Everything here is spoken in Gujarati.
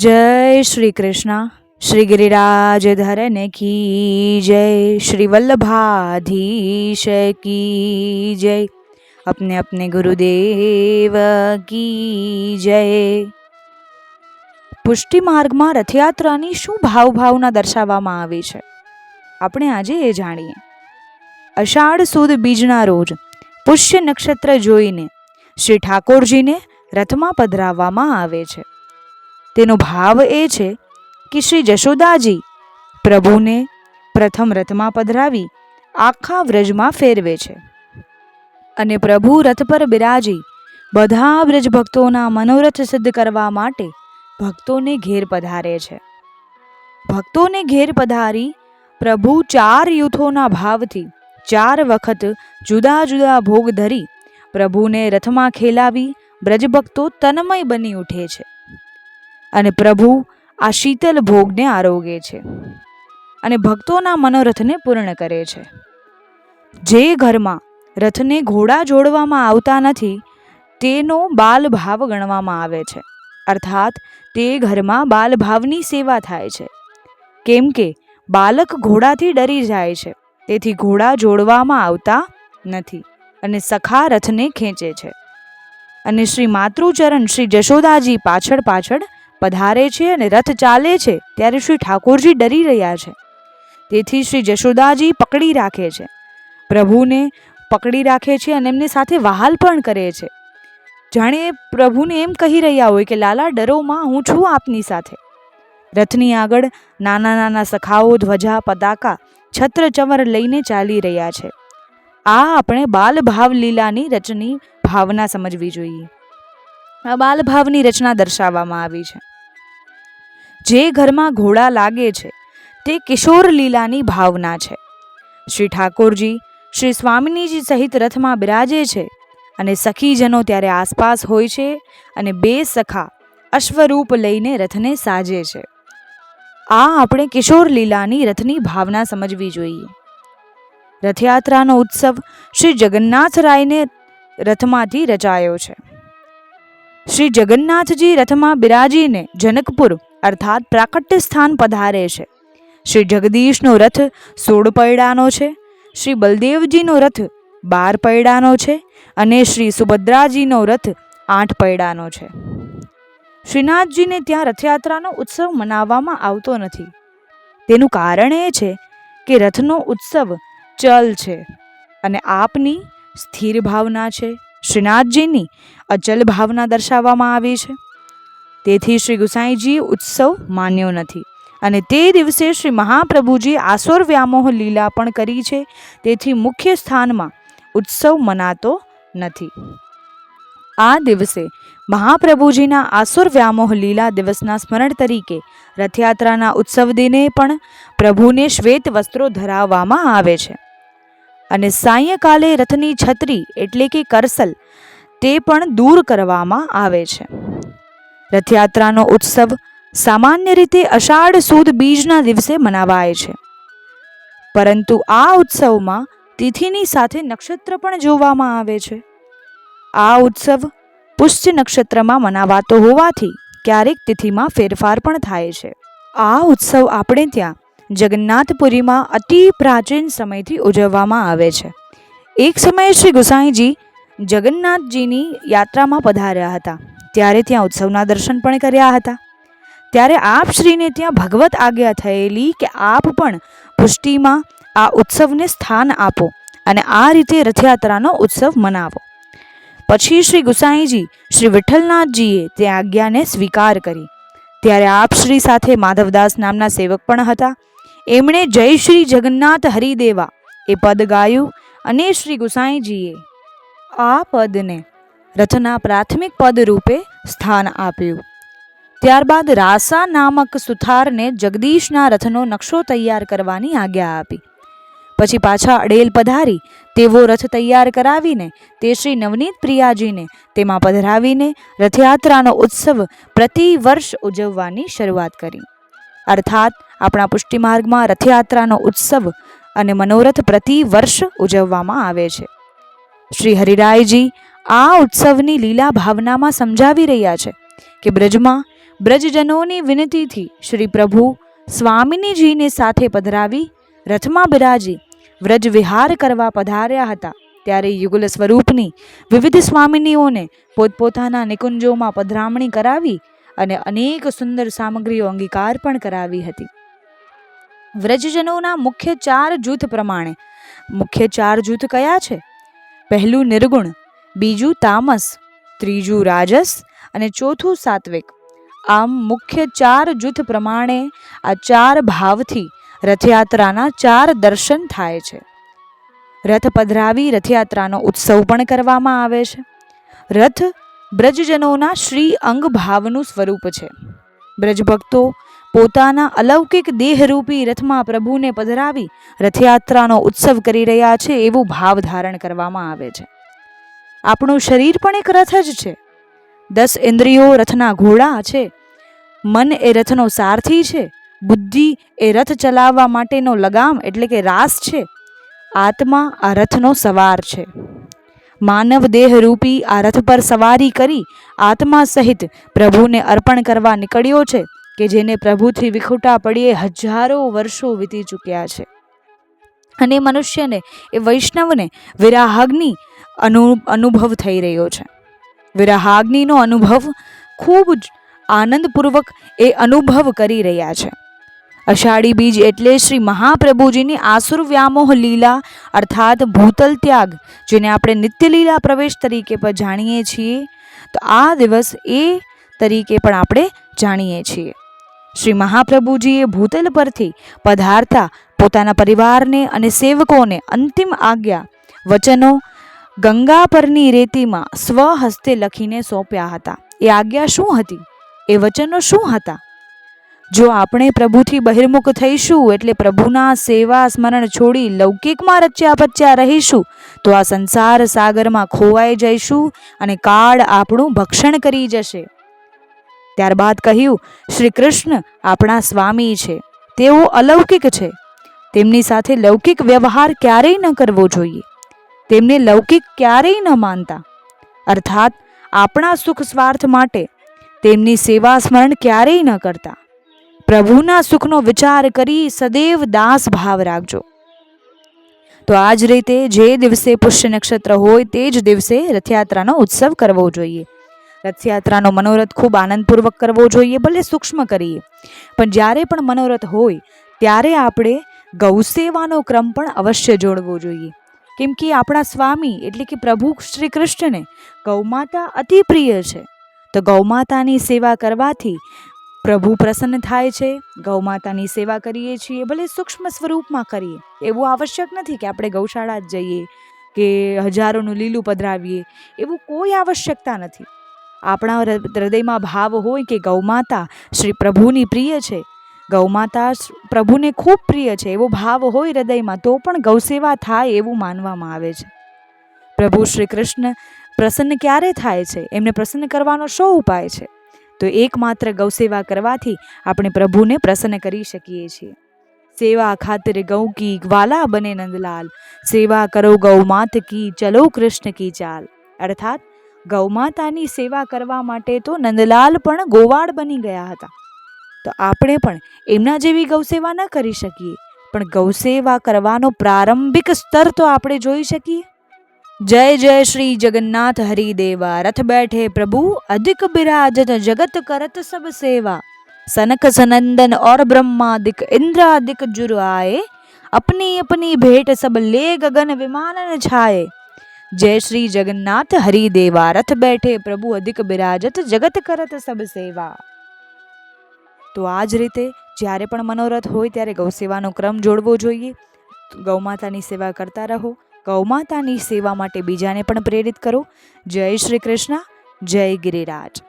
જય શ્રી કૃષ્ણ. શ્રી ગિરિરાજ ધરને કી જય, શ્રી વલ્લભાધીશ કી જય. અપને અપને ગુરુદેવ કી જય. પુષ્ટિ માર્ગમાં રથયાત્રાની શું ભાવભાવના દર્શાવવામાં આવી છે? આપણે આજે એ જાણીએ. અષાઢ સુદ બીજના રોજ પુષ્ય નક્ષત્ર જોઈને શ્રી ઠાકોરજીને રથમાં પધરાવવામાં આવે છે. તેનો ભાવ એ છે કે શ્રી જશોદાજી પ્રભુને પ્રથમ રથમાં પધરાવી આખા વ્રજમાં ફેરવે છે. અને પ્રભુ રથ પર બિરાજી બધા વ્રજ ભક્તોના મનોરથ સિદ્ધ કરવા માટે ભક્તોને ઘેર પધારે છે. ભક્તોને ઘેર પધારી પ્રભુ ચાર યુથોના ભાવથી ચાર વખત જુદા જુદા ભોગ ધરી પ્રભુને રથમાં ખેલાવી બ્રજભક્તો તન્મય બની ઉઠે છે. અને પ્રભુ આ શીતલ ભોગને આરોગે છે અને ભક્તોના મનોરથને પૂર્ણ કરે છે. જે ઘરમાં રથને ઘોડા જોડવામાં આવતા નથી, તેનો બાલભાવ ગણવામાં આવે છે. અર્થાત, તે ઘરમાં બાલભાવની સેવા થાય છે. કેમ કે બાલક ઘોડાથી ડરી જાય છે, તેથી ઘોડા જોડવામાં આવતા નથી અને સખા રથને ખેંચે છે. અને શ્રી માતૃચરણ શ્રી જશોદાજી પાછળ પાછળ પધારે છે અને રથ ચાલે છે, ત્યારે શ્રી ઠાકોરજી ડરી રહ્યા છે. તેથી શ્રી જશોદાજી પકડી રાખે છે. પ્રભુને પકડી રાખે છે અને એમની સાથે વહાલ પણ કરે છે. જાણે પ્રભુને એમ કહી રહ્યા હોય કે, લાલા ડરોમાં હું છું આપની સાથે. રથની આગળ નાના નાના સખાઓ, ધ્વજા, પતાકા, છત્ર ચમર લઈને ચાલી રહ્યા છે. આ આપણે બાલ ભાવ લીલાની રચની ભાવના સમજવી જોઈએ. આ બાલ રચના દર્શાવવામાં આવી છે. જે ઘરમાં ઘોડા લાગે છે, તે કિશોર લીલાની ભાવના છે. શ્રી ઠાકોરજી શ્રી સ્વામિનીજી સહિત રથમાં બિરાજે છે અને સખીજનો ત્યારે આસપાસ હોય છે અને બે સખા અશ્વરૂપ લઈને રથને સાજે છે. આ આપણે કિશોર લીલાની રથની ભાવના સમજવી જોઈએ. રથયાત્રાનો ઉત્સવ શ્રી જગન્નાથ રાયને રથમાંથી રચાયો છે. શ્રી જગન્નાથજી રથમાં બિરાજીને જનકપુર અર્થાત પ્રાકટ્ય સ્થાન પધારે છે. શ્રી જગદીશનો રથ સોળ પૈડાનો છે. શ્રી બલદેવજીનો રથ બાર પૈડાનો છે અને શ્રી સુભદ્રાજીનો રથ આઠ પૈડાનો છે. શ્રીનાથજીને ત્યાં રથયાત્રાનો ઉત્સવ મનાવવામાં આવતો નથી. તેનું કારણ એ છે કે રથનો ઉત્સવ ચલ છે અને આપની સ્થિર ભાવના છે. શ્રીનાથજીની અચલ ભાવના દર્શાવવામાં આવી છે. તેથી શ્રી ગુસાઈજી ઉત્સવ માન્યો નથી અને તે દિવસે શ્રી મહાપ્રભુજી આસોર વ્યામોહ લીલા પણ કરી છે. તેથી મુખ્ય સ્થાનમાં ઉત્સવ મનાતો નથી. આ દિવસે મહાપ્રભુજીના આસુર વ્યામોહ લીલા દિવસના સ્મરણ તરીકે રથયાત્રાના ઉત્સવ દિને પણ પ્રભુને શ્વેત વસ્ત્રો ધરાવવામાં આવે છે. અને સાયંકાલે રથની છત્રી, એટલે કે કરસલ, તે પણ દૂર કરવામાં આવે છે. રથયાત્રાનો ઉત્સવ સામાન્ય રીતે અષાઢ સુદ બીજના દિવસે મનાવાય છે. પરંતુ આ ઉત્સવમાં તિથિની સાથે નક્ષત્ર પણ જોવામાં આવે છે. આ ઉત્સવ પુષ્ય નક્ષત્રમાં મનાવાતો હોવાથી ક્યારેક તિથિમાં ફેરફાર પણ થાય છે. આ ઉત્સવ આપણે ત્યાં જગન્નાથપુરીમાં અતિ પ્રાચીન સમયથી ઉજવવામાં આવે છે. એક સમયે શ્રી ગુસાઈજી જગન્નાથજીની યાત્રામાં પધાર્યા હતા. ત્યારે ત્યાં ઉત્સવના દર્શન પણ કર્યા હતા. ત્યારે આપ શ્રીને ત્યાં ભગવત આજ્ઞા થયેલી કે આપ પણ પુષ્ટિમાં આ ઉત્સવને સ્થાન આપો અને આ રીતે રથયાત્રાનો ઉત્સવ મનાવો. પછી શ્રી ગુસાઈજી શ્રી વિઠ્ઠલનાથજીએ તે આજ્ઞાને સ્વીકાર કરી. ત્યારે આપ શ્રી સાથે માધવદાસ નામના સેવક પણ હતા. એમણે જય શ્રી જગન્નાથ હરિદેવા. એ પદ ગાયું અને શ્રી ગુસાઈજીએ આ પદને રથના પ્રાથમિક પદ રૂપે સ્થાન આપ્યું. ત્યારબાદ રાસા નામક સુથારને જગદીશના રથનો નકશો તૈયાર કરવાની આજ્ઞા આપી. પછી પાછા અડેલ પધારી, તેવો રથ તૈયાર કરાવીને તે શ્રી નવનીત પ્રિયાજીને તેમાં પધરાવીને રથયાત્રાનો ઉત્સવ પ્રતિ વર્ષ ઉજવવાની શરૂઆત કરી. અર્થાત આપણા પુષ્ટિમાર્ગમાં રથયાત્રાનો ઉત્સવ અને મનોરથ પ્રતિ વર્ષ ઉજવવામાં આવે છે. શ્રી હરિરાયજી આ ઉત્સવની લીલા ભાવનામાં સમજાવી રહ્યા છે કે બ્રજમાં બ્રજજનોની વિનંતીથી શ્રી પ્રભુ સ્વામિનીજીને સાથે પધરાવી રથમાં બિરાજી વ્રજ વિહાર કરવા પધાર્યા હતા. ત્યારે યુગલ સ્વરૂપની વિવિધ સ્વામિનીઓને પોતપોતાના નિકુંજોમાં પધરામણી કરાવી અને અનેક સુંદર સામગ્રીઓ અંગીકાર પણ કરાવી હતી. વ્રજજનોના મુખ્ય ચાર જૂથ પ્રમાણે. મુખ્ય ચાર જૂથ કયા છે? પહેલું નિર્ગુણ, બીજું તામસ, ત્રીજું રાજસ અને ચોથું સાત્વિક. આમ મુખ્ય ચાર જૂથ પ્રમાણે આ ચાર ભાવથી રથયાત્રાના ચાર દર્શન થાય છે. રથ પધરાવી રથયાત્રાનો ઉત્સવ પણ કરવામાં આવે છે. રથ બ્રજજનોના શ્રી અંગ ભાવનું સ્વરૂપ છે. બ્રજભક્તો પોતાના અલૌકિક દેહરૂપી રથમાં પ્રભુને પધરાવી રથયાત્રાનો ઉત્સવ કરી રહ્યા છે એવું ભાવ ધારણ કરવામાં આવે છે. આપણું શરીર પણ એક રથ જ છે. દસ ઇન્દ્રિયો રથના ઘોડા છે. મન એ રથનો સારથી છે. બુદ્ધિ એ રથ ચલાવવા માટેનો લગામ એટલે કે રાસ છે. આત્મા આ રથનો સવાર છે. માનવ દેહરૂપી આ રથ પર સવારી કરી આત્મા સહિત પ્રભુને અર્પણ કરવા નીકળ્યો છે. કે જેને પ્રભુથી વિખૂટા પડીએ હજારો વર્ષો વીતી ચૂક્યા છે. અને મનુષ્યને, એ વૈષ્ણવને વિરાહાગ્નિ અનુ, અનુભવ થઈ રહ્યો છે. વિરાહાગ્નિનો અનુભવ ખૂબ જ આનંદપૂર્વક એ અનુભવ કરી રહ્યા છે. અષાઢી બીજ એટલે શ્રી મહાપ્રભુજીની આસુર વ્યામોહ લીલા, અર્થાત ભૂતલ ત્યાગ, જેને આપણે નિત્યલીલા પ્રવેશ તરીકે પણ જાણીએ છીએ. તો આ દિવસ એ તરીકે પણ આપણે જાણીએ છીએ. શ્રી મહાપ્રભુજીએ ભૂતલ પરથી પધારતા પોતાના પરિવારને અને સેવકોને અંતિમ આજ્ઞા, વચનો ગંગા પરની રેતીમાં સ્વહસ્તે લખીને સોંપ્યા હતા. એ આજ્ઞા શું હતી? એ વચનો શું હતા? જો આપણે પ્રભુથી બહિર્મુખ થઈશું એટલે પ્રભુના સેવા સ્મરણ છોડી લૌકિકમાં રચ્યા પચ્યા રહીશું, તો આ સંસાર સાગરમાં ખોવાઈ જઈશું અને કાળ આપણું ભક્ષણ કરી જશે. ત્યારબાદ કહ્યું, શ્રી કૃષ્ણ આપણા સ્વામી છે. તેઓ અલૌકિક છે. તેમની સાથે લૌકિક વ્યવહાર ક્યારેય ન કરવો જોઈએ. તેમને લૌકિક ક્યારેય ન માનતા. અર્થાત, આપણા સુખ સ્વાર્થ માટે તેમની સેવા સ્મરણ ક્યારેય ન કરતા. પ્રભુના સુખનો વિચાર કરી સદૈવ દાસ ભાવ રાખજો. તો આ જ રીતે જે દિવસે પુષ્ય નક્ષત્ર હોય તે જ દિવસે રથયાત્રાનો ઉત્સવ કરવો જોઈએ. રથયાત્રાનો મનોરથ ખૂબ આનંદપૂર્વક કરવો જોઈએ, ભલે સૂક્ષ્મ કરીએ. પણ જ્યારે પણ મનોરથ હોય, ત્યારે આપણે ગૌસેવાનો ક્રમ પણ અવશ્ય જોડવો જોઈએ. કેમ કે આપણા સ્વામી, એટલે કે પ્રભુ શ્રી કૃષ્ણને ગૌમાતા અતિ પ્રિય છે. તો ગૌમાતાની સેવા કરવાથી પ્રભુ પ્રસન્ન થાય છે, ગૌમાતાની સેવા કરીએ છીએ, ભલે સૂક્ષ્મ સ્વરૂપમાં કરીએ. એવું આવશ્યક નથી કે આપણે ગૌશાળા જ જઈએ, કે હજારોનું લીલું પધરાવીએ. એવું કોઈ આવશ્યકતા નથી. આપણા હૃદયમાં ભાવ હોય કે ગૌમાતા શ્રી પ્રભુની પ્રિય છે. ગૌમાતા પ્રભુને ખૂબ પ્રિય છે. એવો ભાવ હોય હૃદયમાં તો પણ ગૌસેવા થાય એવું માનવામાં આવે છે. પ્રભુ શ્રી કૃષ્ણ પ્રસન્ન ક્યારે થાય છે? એમને પ્રસન્ન કરવાનો શો ઉપાય છે? તો એકમાત્ર ગૌસેવા કરવાથી આપણે પ્રભુને પ્રસન્ન કરી શકીએ છીએ. સેવા ખાતરે ગૌ કી ગ્વાલા બને નંદલાલ. સેવા કરો ગૌ માત કી, ચલો કૃષ્ણ કી ચાલ. અર્થાત ગૌમાતાની સેવા કરવા માટે તો નંદલાલ પણ ગોવાળ બની ગયા હતા. તો આપણે પણ એમના જેવી ગૌસેવા ન કરી શકીએ. પણ ગૌસેવા કરવાનો પ્રારંભિક સ્તર તો આપણે જોઈ શકીએ. જય જય શ્રી જગન્નાથ હરિદેવા. રથ બેઠે પ્રભુ, અધિક બિરાજત જગત કરત સબ સેવા. સનક સનંદન ઓર બ્રહ્માદિક ઇન્દ્રાદિક જુરઆએ અપની અપની ભેટ સબ લે ગગન વિમાનન છાયે. જય શ્રી જગન્નાથ હરિદેવા. રથ બેઠે પ્રભુ અધિક બિરાજત, જગત કરત સબ સેવા. તો આ જ રીતે જ્યારે પણ મનોરથ હોય ત્યારે ગૌ સેવાનો ક્રમ જોડવો જોઈએ. ગૌમાતાની સેવા કરતા રહો. ગૌમાતાની સેવા માટે બીજાને પણ પ્રેરિત કરો. જય શ્રી કૃષ્ણ, જય ગિરિરાજ.